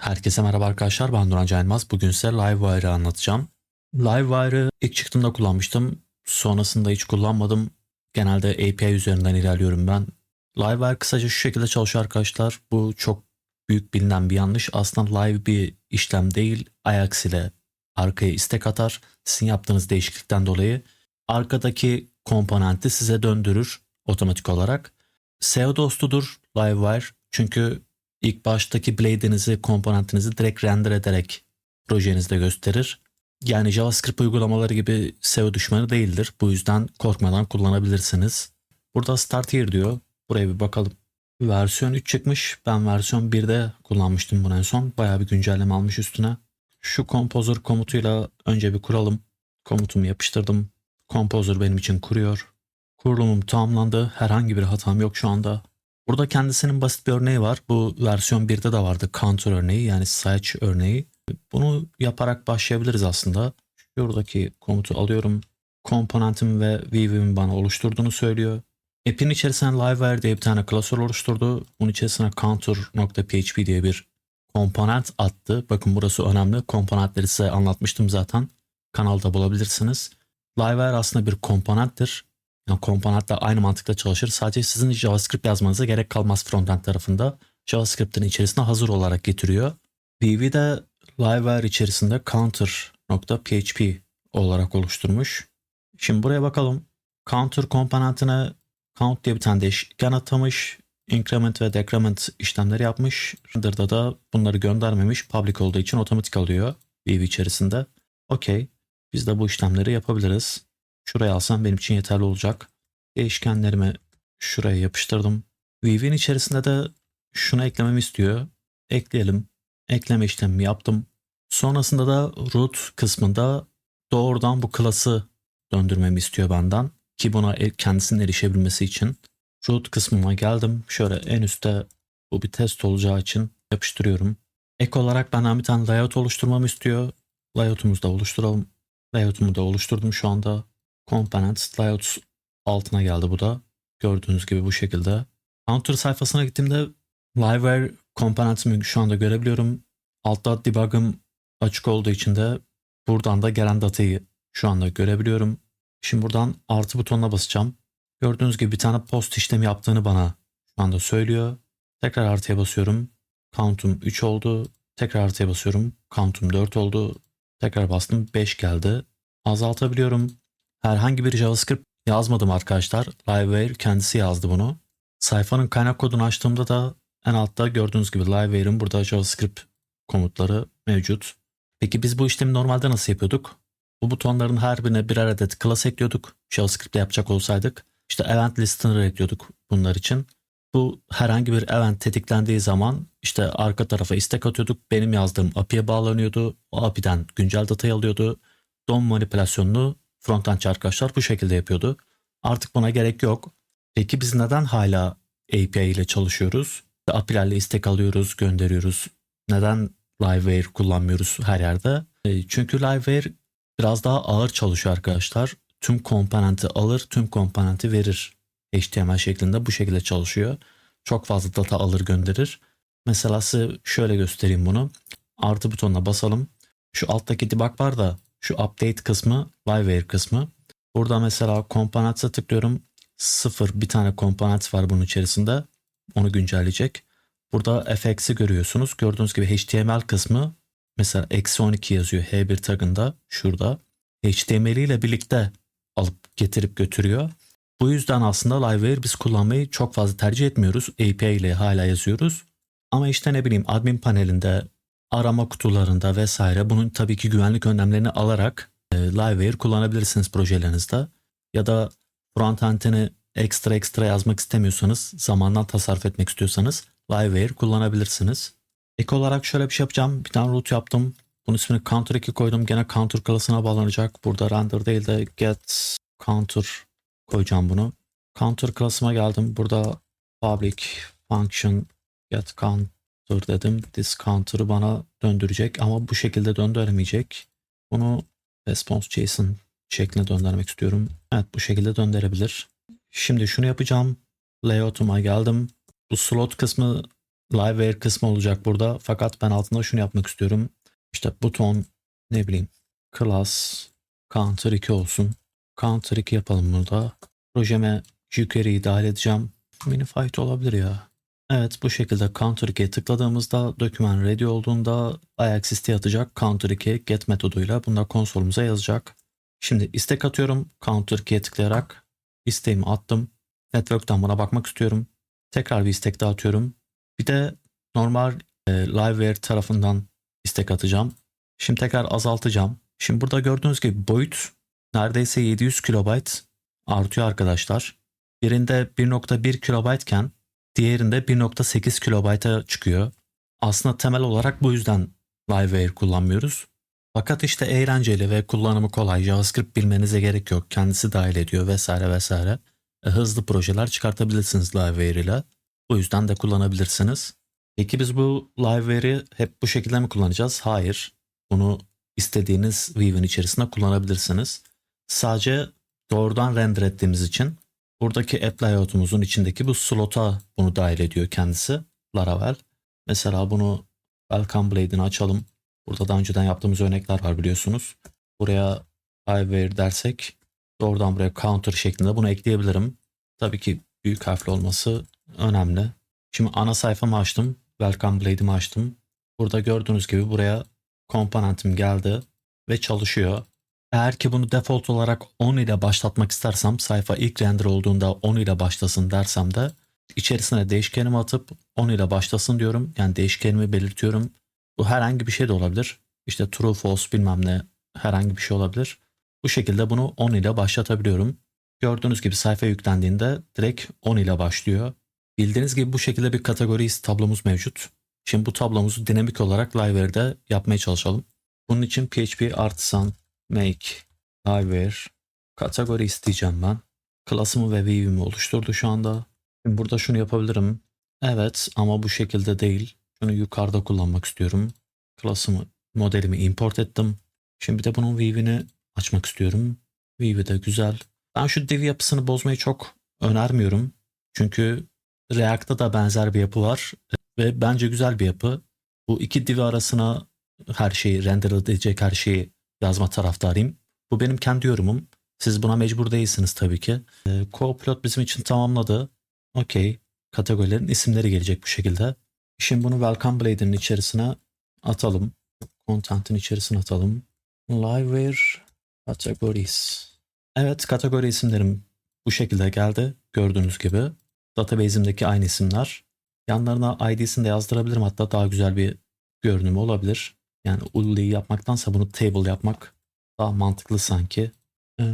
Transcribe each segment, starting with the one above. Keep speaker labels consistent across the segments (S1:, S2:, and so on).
S1: Herkese merhaba arkadaşlar ben Duran Caynmaz. Bugün size Livewire'ı anlatacağım. Livewire'ı ilk çıktığımda kullanmıştım. Sonrasında hiç kullanmadım. Genelde API üzerinden ilerliyorum ben. Livewire kısaca şu şekilde çalışıyor arkadaşlar. Bu çok büyük bilinen bir yanlış. Aslında live bir işlem değil. Ajax ile arkaya istek atar. Sizin yaptığınız değişiklikten dolayı arkadaki komponenti size döndürür otomatik olarak. SEO dostudur Livewire. Çünkü ilk baştaki blade'inizi, komponentinizi direkt render ederek projenizde gösterir. Yani JavaScript uygulamaları gibi SEO düşmanı değildir. Bu yüzden korkmadan kullanabilirsiniz. Burada Start Here diyor. Buraya bir bakalım. Versiyon 3 çıkmış. Ben versiyon 1'de kullanmıştım bunu en son. Bayağı bir güncelleme almış üstüne. Şu Composer komutuyla önce bir kuralım. Komutumu yapıştırdım. Composer benim için kuruyor. Kurulumum tamamlandı. Herhangi bir hatam yok şu anda. Burada kendisinin basit bir örneği var. Bu versiyon 1'de de vardı. Counter örneği yani search örneği. Bunu yaparak başlayabiliriz aslında. Şuradaki komutu alıyorum. Komponentim ve view'imin bana oluşturduğunu söylüyor. App'in içerisine Livewire diye bir tane klasör oluşturdu. Bunun içerisine counter.php diye bir komponent attı. Bakın burası önemli. Komponentleri size anlatmıştım zaten. Kanalda bulabilirsiniz. Livewire aslında bir komponenttir. Yani komponentler aynı mantıkla çalışır. Sadece sizin JavaScript yazmanıza gerek kalmaz frontend tarafında. JavaScript'in içerisine hazır olarak getiriyor. Vv de Livewire içerisinde counter.php olarak oluşturmuş. Şimdi buraya bakalım. Counter komponentine count diye bir tane değişken atamış. Increment ve decrement işlemleri yapmış. Render'da da bunları göndermemiş. Public olduğu için otomatik alıyor Vv içerisinde. Okey. Biz de bu işlemleri yapabiliriz. Şuraya alsam benim için yeterli olacak. Değişkenlerimi şuraya yapıştırdım. Weave'in içerisinde de şunu eklememi istiyor. Ekleyelim. Ekleme işlemi yaptım. Sonrasında da root kısmında doğrudan bu klası döndürmemi istiyor benden. Ki buna kendisinin erişebilmesi için. Root kısmına geldim. Şöyle en üstte bu bir test olacağı için yapıştırıyorum. Ek olarak benden bir tane layout oluşturmamı istiyor. Layout'umuzu da oluşturalım. Layout'umu da oluşturdum şu anda. Components Layouts altına geldi bu da. Gördüğünüz gibi bu şekilde. Counter sayfasına gittiğimde Liveware komponentimi şu anda görebiliyorum. Altta debug'ım açık olduğu için de buradan da gelen datayı şu anda görebiliyorum. Şimdi buradan artı butonuna basacağım. Gördüğünüz gibi bir tane post işlemi yaptığını bana şu anda söylüyor. Tekrar artıya basıyorum. Count'um 3 oldu. Tekrar artıya basıyorum. Count'um 4 oldu. Tekrar bastım 5 geldi. Azaltabiliyorum. Herhangi bir JavaScript yazmadım arkadaşlar. Livewire kendisi yazdı bunu. Sayfanın kaynak kodunu açtığımda da en altta gördüğünüz gibi Livewire'ın burada JavaScript komutları mevcut. Peki biz bu işlemi normalde nasıl yapıyorduk? Bu butonların her birine birer adet class ekliyorduk. JavaScript'te yapacak olsaydık. İşte event listener ekliyorduk bunlar için. Bu herhangi bir event tetiklendiği zaman işte arka tarafa istek atıyorduk. Benim yazdığım API'ye bağlanıyordu. O API'den güncel datayı alıyordu. DOM manipülasyonunu frontendçi arkadaşlar bu şekilde yapıyordu. Artık buna gerek yok. Peki biz neden hala API ile çalışıyoruz? API'lerle istek alıyoruz, gönderiyoruz. Neden Livewire kullanmıyoruz her yerde? E, Çünkü Livewire biraz daha ağır çalışıyor arkadaşlar. Tüm komponenti alır, tüm komponenti verir. HTML şeklinde bu şekilde çalışıyor. Çok fazla data alır gönderir. Mesela şöyle göstereyim bunu. Artı butonuna basalım. Şu alttaki debug var da şu update kısmı Livewire kısmı. Burada mesela components'e tıklıyorum. Sıfır bir tane component var bunun içerisinde. Onu güncelleyecek. Burada fx'i görüyorsunuz. Gördüğünüz gibi HTML kısmı mesela eksi 12 yazıyor H1 tagında şurada. HTML ile birlikte alıp getirip götürüyor. Bu yüzden aslında Livewire biz kullanmayı çok fazla tercih etmiyoruz. API ile hala yazıyoruz. Ama işte ne bileyim admin panelinde, arama kutularında vesaire bunun tabii ki güvenlik önlemlerini alarak e, Livewire kullanabilirsiniz projelerinizde. Ya da frontend'ini ekstra ekstra yazmak istemiyorsanız, zamandan tasarruf etmek istiyorsanız Livewire kullanabilirsiniz. Ek olarak şöyle bir şey yapacağım. Bir tane root yaptım. Bunun ismini counter 2 koydum. Gene counter klasına bağlanacak. Burada render değil de get counter koyacağım bunu. Counter klasıma geldim. Burada public function get counter dedim. This counter'ı bana döndürecek ama bu şekilde döndüremeyecek. Bunu response JSON şekline döndürmek istiyorum. Evet bu şekilde döndürebilir. Şimdi şunu yapacağım. Layout'uma geldim. Bu slot kısmı Liveware kısmı olacak burada. Fakat ben altında şunu yapmak istiyorum. İşte buton ne bileyim class counter 2 olsun. Counter 2 yapalım burada. Projeme jQuery'yi dahil edeceğim. Minified olabilir ya. Evet bu şekilde Counter 2'ye tıkladığımızda doküman ready olduğunda Ajax atacak Counter 2 get metoduyla bunda konsolumuza yazacak. Şimdi istek atıyorum Counter 2'ye tıklayarak isteğimi attım. Network'tan buna bakmak istiyorum. Tekrar bir istek daha atıyorum. Bir de normal e, Liveware tarafından istek atacağım. Şimdi tekrar azaltacağım. Şimdi burada gördüğünüz gibi boyut neredeyse 700 kilobayt artıyor arkadaşlar. Birinde 1.1 kilobayt iken diğerinde 1.8 kilobayta çıkıyor. Aslında temel olarak bu yüzden Liveware kullanmıyoruz. Fakat işte eğlenceli ve kullanımı kolay. JavaScript bilmenize gerek yok. Kendisi dahil ediyor vesaire vesaire. E, hızlı projeler çıkartabilirsiniz Liveware ile. Bu yüzden de kullanabilirsiniz. Peki biz bu Liveware'i hep bu şekilde mi kullanacağız? Hayır. Bunu istediğiniz View'in içerisinde kullanabilirsiniz. Sadece doğrudan render ettiğimiz için buradaki app layout'umuzun içindeki bu slot'a bunu dahil ediyor kendisi Laravel. Mesela bunu Welcome Blade'ini açalım. Burada daha önceden yaptığımız örnekler var biliyorsunuz. Buraya Liveware dersek doğrudan buraya counter şeklinde bunu ekleyebilirim. Tabii ki büyük harfli olması önemli. Şimdi ana sayfamı açtım. Welcome Blade'imi açtım. Burada gördüğünüz gibi buraya komponentim geldi ve çalışıyor. Eğer ki bunu default olarak 10 ile başlatmak istersem sayfa ilk render olduğunda 10 ile başlasın dersem de içerisine değişkenimi atıp 10 ile başlasın diyorum. Yani değişkenimi belirtiyorum. Bu herhangi bir şey de olabilir. İşte true false bilmem ne herhangi bir şey olabilir. Bu şekilde bunu 10 ile başlatabiliyorum. Gördüğünüz gibi sayfa yüklendiğinde direkt 10 ile başlıyor. Bildiğiniz gibi bu şekilde bir kategori tablomuz mevcut. Şimdi bu tablomuzu dinamik olarak Liveware'de yapmaya çalışalım. Bunun için PHP artisan make Liveware kategori isteyeceğim ben. Klasımı ve view'imi oluşturdu şu anda. Şimdi burada şunu yapabilirim. Evet ama bu şekilde değil. Şunu yukarıda kullanmak istiyorum. Klasımı, modelimi import ettim. Şimdi de bunun view'ini açmak istiyorum. View'i de güzel. Ben şu div yapısını bozmayı çok önermiyorum. Çünkü React'ta da benzer bir yapı var ve bence güzel bir yapı. Bu iki divi arasına her şeyi render edecek her şeyi yazma taraftarıyım. Bu benim kendi yorumum. Siz buna mecbur değilsiniz tabii ki. E, Co-pilot bizim için tamamladı. Okey. Kategorilerin isimleri gelecek bu şekilde. Şimdi bunu Welcome Blade'in içerisine atalım. Content'in içerisine atalım. Liveware Categories. Evet kategori isimlerim bu şekilde geldi. Gördüğünüz gibi. Database'imdeki aynı isimler. Yanlarına ID'sini de yazdırabilirim. Hatta daha güzel bir görünümü olabilir. Yani ULL'yi yapmaktansa bunu table yapmak daha mantıklı sanki. Ee,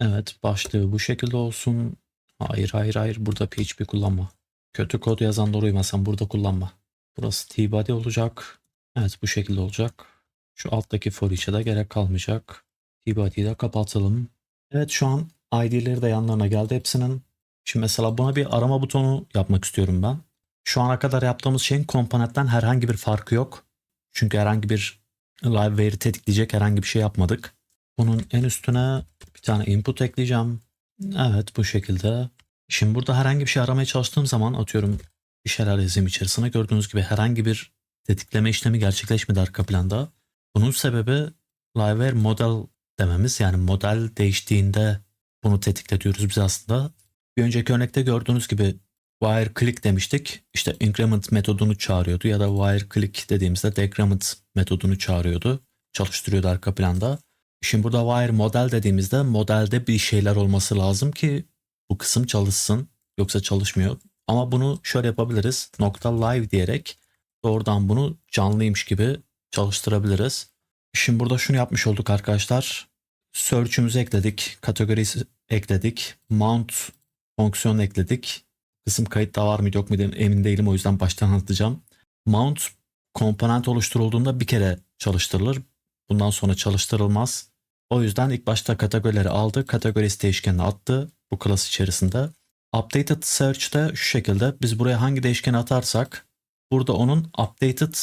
S1: evet başlığı bu şekilde olsun. Hayır hayır hayır burada PHP kullanma. Kötü kod yazan doğru uymasam burada kullanma. Burası T-body olacak. Evet bu şekilde olacak. Şu alttaki for each'e de gerek kalmayacak. T-body'yi de kapatalım. Evet şu an ID'leri de yanlarına geldi hepsinin. Şimdi mesela buna bir arama butonu yapmak istiyorum ben. Şu ana kadar yaptığımız şeyin komponentten herhangi bir farkı yok. Çünkü herhangi bir live veri tetikleyecek herhangi bir şey yapmadık. Bunun en üstüne bir tane input ekleyeceğim. Evet bu şekilde. Şimdi burada herhangi bir şey aramaya çalıştığım zaman atıyorum bir şeyler içerisine. Gördüğünüz gibi herhangi bir tetikleme işlemi gerçekleşmedi arka planda. Bunun sebebi Liveware model dememiz yani model değiştiğinde bunu tetikletiyoruz biz aslında. Bir önceki örnekte gördüğünüz gibi wire click demiştik. İşte increment metodunu çağırıyordu ya da wire click dediğimizde decrement metodunu çağırıyordu. Çalıştırıyordu arka planda. Şimdi burada wire model dediğimizde modelde bir şeyler olması lazım ki bu kısım çalışsın. Yoksa çalışmıyor. Ama bunu şöyle yapabiliriz. Nokta live diyerek doğrudan bunu canlıymış gibi çalıştırabiliriz. Şimdi burada şunu yapmış olduk arkadaşlar. Search'ümüzü ekledik. Kategorisi ekledik. Mount fonksiyonu ekledik. Kısım kayıtta var mı yok mu emin değilim o yüzden baştan anlatacağım. Mount komponent oluşturulduğunda bir kere çalıştırılır. Bundan sonra çalıştırılmaz. O yüzden ilk başta kategorileri aldı. Kategorisi değişkenine attı bu class içerisinde. Updated search'te şu şekilde biz buraya hangi değişkeni atarsak burada onun updated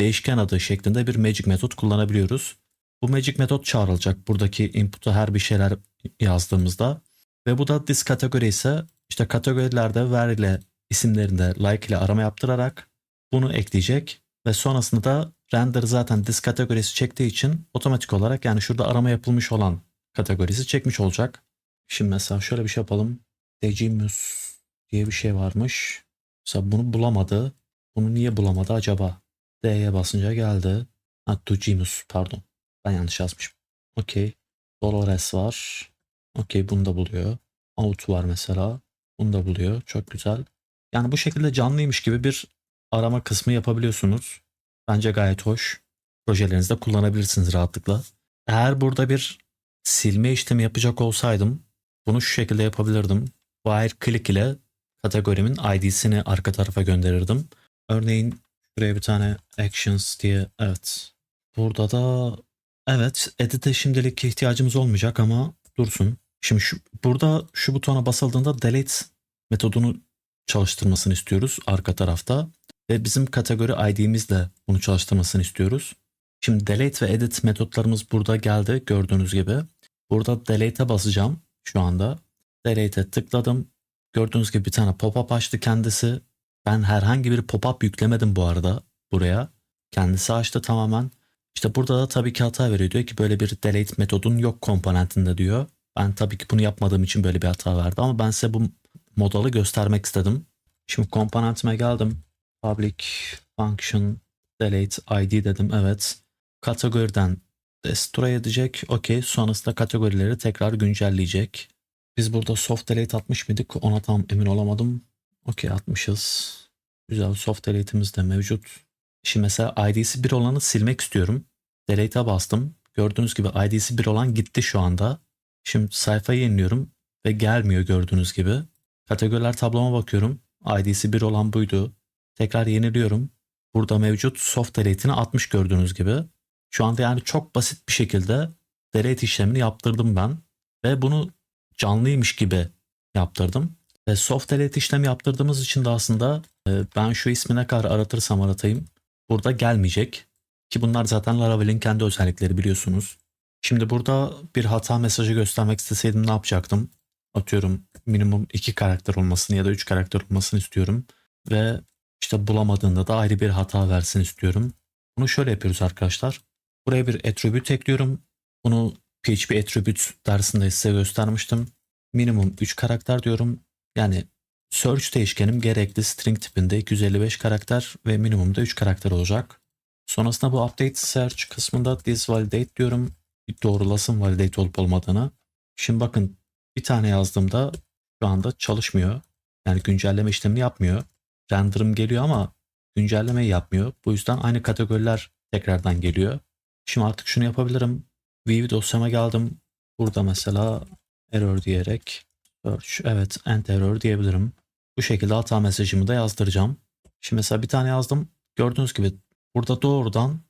S1: değişken adı şeklinde bir magic metot kullanabiliyoruz. Bu magic metot çağrılacak buradaki input'a her bir şeyler yazdığımızda. Ve bu da this kategori ise işte kategorilerde ver ile isimlerinde like ile arama yaptırarak bunu ekleyecek ve sonrasında da render zaten this kategorisi çektiği için otomatik olarak yani şurada arama yapılmış olan kategorisi çekmiş olacak. Şimdi mesela şöyle bir şey yapalım. Decimus diye bir şey varmış. Mesela bunu bulamadı. Bunu niye bulamadı acaba? D'ye basınca geldi. Ha Tucimus pardon. Ben yanlış yazmışım. Okey. Dolores var. Okey bunu da buluyor. Out var mesela. Bunu da buluyor. Çok güzel. Yani bu şekilde canlıymış gibi bir arama kısmı yapabiliyorsunuz. Bence gayet hoş. Projelerinizde kullanabilirsiniz rahatlıkla. Eğer burada bir silme işlemi yapacak olsaydım bunu şu şekilde yapabilirdim. Wire click ile kategorimin ID'sini arka tarafa gönderirdim. Örneğin şuraya bir tane actions diye evet. Burada da evet edit'e şimdilik ihtiyacımız olmayacak ama dursun. Şimdi şu, burada şu butona basıldığında delete metodunu çalıştırmasını istiyoruz arka tarafta. Ve bizim kategori ID'mizle bunu çalıştırmasını istiyoruz. Şimdi delete ve edit metotlarımız burada geldi gördüğünüz gibi. Burada delete'e basacağım şu anda. Delete'e tıkladım. Gördüğünüz gibi bir tane pop-up açtı kendisi. Ben herhangi bir pop-up yüklemedim bu arada buraya. Kendisi açtı tamamen. İşte burada da tabii ki hata veriyor. Diyor ki böyle bir delete metodun yok komponentinde diyor. Ben tabii ki bunu yapmadığım için böyle bir hata verdi ama ben size bu modalı göstermek istedim. Şimdi komponentime geldim. Public function delete id dedim. Evet. Kategoriden destroy edecek. Okey. Sonrasında kategorileri tekrar güncelleyecek. Biz burada soft delete atmış mıydık? Ona tam emin olamadım. Okey atmışız. Güzel soft delete'imiz de mevcut. Şimdi mesela ID'si 1 olanı silmek istiyorum. Delete'e bastım. Gördüğünüz gibi ID'si 1 olan gitti şu anda. Şimdi sayfayı yeniliyorum ve gelmiyor gördüğünüz gibi. Kategoriler tabloma bakıyorum. ID'si 1 olan buydu. Tekrar yeniliyorum. Burada mevcut soft delete'ini atmış gördüğünüz gibi. Şu anda yani çok basit bir şekilde delete işlemini yaptırdım ben. Ve bunu canlıymış gibi yaptırdım. Ve soft delete işlemi yaptırdığımız için de aslında e, ben şu ismi ne kadar aratırsam aratayım burada gelmeyecek. Ki bunlar zaten Laravel'in kendi özellikleri biliyorsunuz. Şimdi burada bir hata mesajı göstermek isteseydim ne yapacaktım? Atıyorum minimum 2 karakter olmasını ya da 3 karakter olmasını istiyorum. Ve işte bulamadığında da ayrı bir hata versin istiyorum. Bunu şöyle yapıyoruz arkadaşlar. Buraya bir attribute ekliyorum. Bunu PHP attribute dersinde size göstermiştim. Minimum 3 karakter diyorum. Yani search değişkenim gerekli string tipinde 255 karakter ve minimumda 3 karakter olacak. Sonrasında bu update search kısmında this validate diyorum. Bir doğrulasın validate olup olmadığını. Şimdi bakın bir tane yazdığımda şu anda çalışmıyor. Yani güncelleme işlemini yapmıyor. Render'ım geliyor ama güncellemeyi yapmıyor. Bu yüzden aynı kategoriler tekrardan geliyor. Şimdi artık şunu yapabilirim. View dosyama geldim. Burada mesela error diyerek search evet end error diyebilirim. Bu şekilde hata mesajımı da yazdıracağım. Şimdi mesela bir tane yazdım. Gördüğünüz gibi burada doğrudan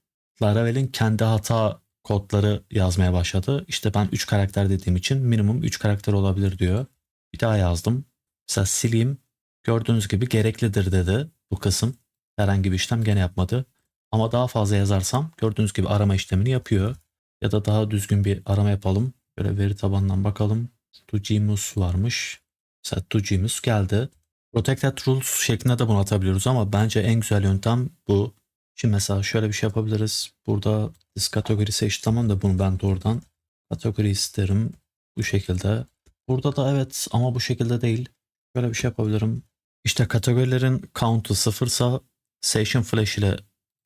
S1: Laravel'in kendi hata kodları yazmaya başladı. İşte ben 3 karakter dediğim için minimum 3 karakter olabilir diyor. Bir daha yazdım. Mesela sileyim. Gördüğünüz gibi gereklidir dedi bu kısım. Herhangi bir işlem gene yapmadı. Ama daha fazla yazarsam gördüğünüz gibi arama işlemini yapıyor. Ya da daha düzgün bir arama yapalım. Böyle veri tabanından bakalım. Tucimus varmış. Mesela Tucimus geldi. Protected rules şeklinde de bunu atabiliyoruz ama bence en güzel yöntem bu. Şimdi mesela şöyle bir şey yapabiliriz. Burada this kategori seç tamam da bunu ben doğrudan kategori isterim. Bu şekilde. Burada da evet ama bu şekilde değil. Şöyle bir şey yapabilirim. İşte kategorilerin count'u sıfırsa session flash ile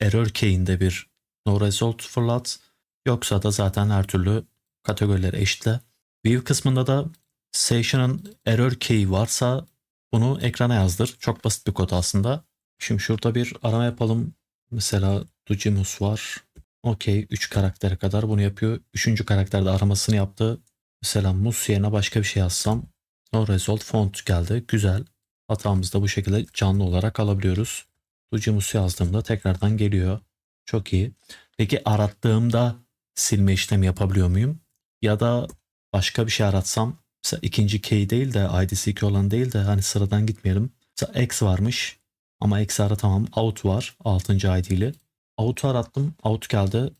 S1: error key'inde bir no result fırlat. Yoksa da zaten her türlü kategorileri eşitle. View kısmında da session'ın error key varsa bunu ekrana yazdır. Çok basit bir kod aslında. Şimdi şurada bir arama yapalım. Mesela Ducimus var. Okey 3 karaktere kadar bunu yapıyor. 3. karakterde aramasını yaptı. Mesela mus yerine başka bir şey yazsam no result font geldi. Güzel. Hatamızı da bu şekilde canlı olarak alabiliyoruz. Ducimus yazdığımda tekrardan geliyor. Çok iyi. Peki arattığımda silme işlemi yapabiliyor muyum? Ya da başka bir şey aratsam mesela ikinci key değil de ID'si 2 olan değil de hani sıradan gitmeyelim. Mesela X varmış ama X aratamam. Out var 6. ID'li. Out'u arattım. Out geldi.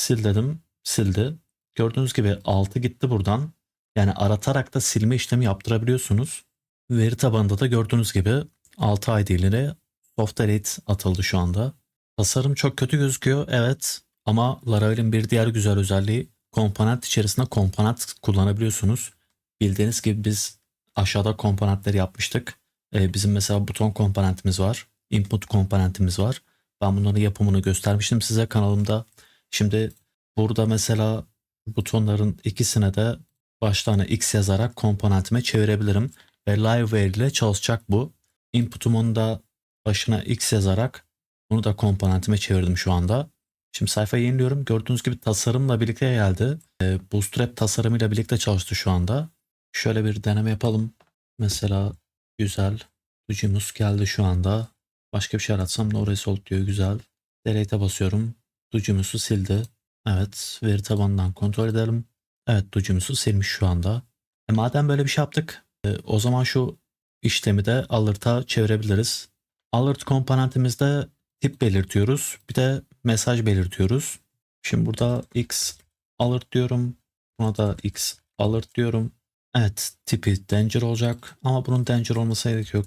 S1: Sil dedim. Sildi. Gördüğünüz gibi 6 gitti buradan. Yani aratarak da silme işlemi yaptırabiliyorsunuz. Veri tabanında da gördüğünüz gibi 6 ID'lere soft delete atıldı şu anda. Tasarım çok kötü gözüküyor evet ama Laravel'in bir diğer güzel özelliği komponent içerisinde komponent kullanabiliyorsunuz. Bildiğiniz gibi biz aşağıda komponentleri yapmıştık. Ee, bizim mesela buton komponentimiz var. Input komponentimiz var. Ben bunların yapımını göstermiştim size kanalımda. Şimdi burada mesela butonların ikisine de başlarına x yazarak komponentime çevirebilirim. Ve Liveware ile çalışacak bu. Input'umun da başına x yazarak bunu da komponentime çevirdim şu anda. Şimdi sayfayı yeniliyorum. Gördüğünüz gibi tasarımla birlikte geldi. Ee, Bootstrap tasarımıyla birlikte çalıştı şu anda. Şöyle bir deneme yapalım. Mesela güzel. Ducimus geldi şu anda. Başka bir şey aratsam no result diyor. Güzel. Delete'e basıyorum. Ducimus'u sildi. Evet. Veri tabanından kontrol edelim. Evet Ducimus'u silmiş şu anda. E, madem böyle bir şey yaptık. e, o zaman şu işlemi de alert'a çevirebiliriz. Alert komponentimizde tip belirtiyoruz. Bir de mesaj belirtiyoruz. Şimdi burada x alert diyorum. Buna da x alert diyorum. Evet tipi danger olacak ama bunun danger olmasına gerek yok.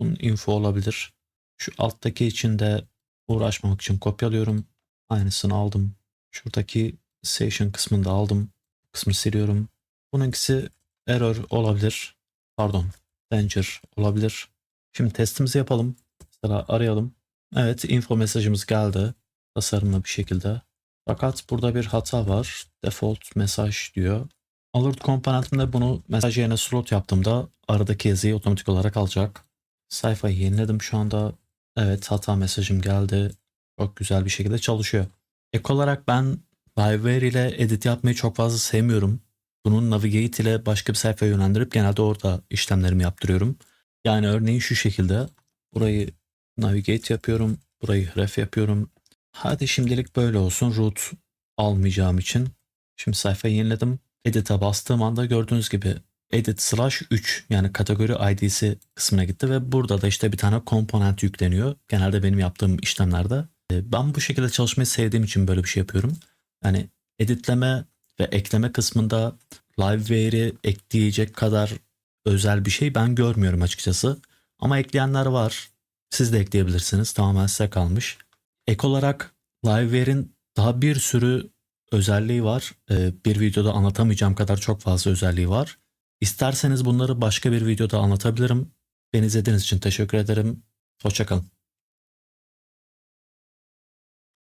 S1: Bunun info olabilir. Şu alttaki için de uğraşmamak için kopyalıyorum. Aynısını aldım. Şuradaki session kısmını da aldım. Kısmı siliyorum. Bununkisi error olabilir. Pardon. Danger olabilir. Şimdi testimizi yapalım. Mesela arayalım. Evet info mesajımız geldi. Tasarımlı bir şekilde. Fakat burada bir hata var. Default mesaj diyor. Alert komponentimde bunu mesaj yerine slot yaptığımda aradaki yazıyı otomatik olarak alacak. Sayfayı yeniledim şu anda. Evet hata mesajım geldi. Çok güzel bir şekilde çalışıyor. Ek olarak ben Liveware ile edit yapmayı çok fazla sevmiyorum. Bunun Navigate ile başka bir sayfaya yönlendirip genelde orada işlemlerimi yaptırıyorum. Yani örneğin şu şekilde. Burayı Navigate yapıyorum. Burayı ref yapıyorum. Hadi şimdilik böyle olsun. Root almayacağım için. Şimdi sayfayı yeniledim. Edit'e bastığım anda gördüğünüz gibi edit slash 3 yani kategori ID'si kısmına gitti ve burada da işte bir tane komponent yükleniyor. Genelde benim yaptığım işlemlerde. E, Ben bu şekilde çalışmayı sevdiğim için böyle bir şey yapıyorum. Yani editleme ve ekleme kısmında Liveware'i ekleyecek kadar özel bir şey ben görmüyorum açıkçası. Ama ekleyenler var. Siz de ekleyebilirsiniz. Tamamen size kalmış. Ek olarak Liveware'in daha bir sürü özelliği var. Ee, Bir videoda anlatamayacağım kadar çok fazla özelliği var. İsterseniz bunları başka bir videoda anlatabilirim. Beni izlediğiniz için teşekkür ederim. Hoşçakalın.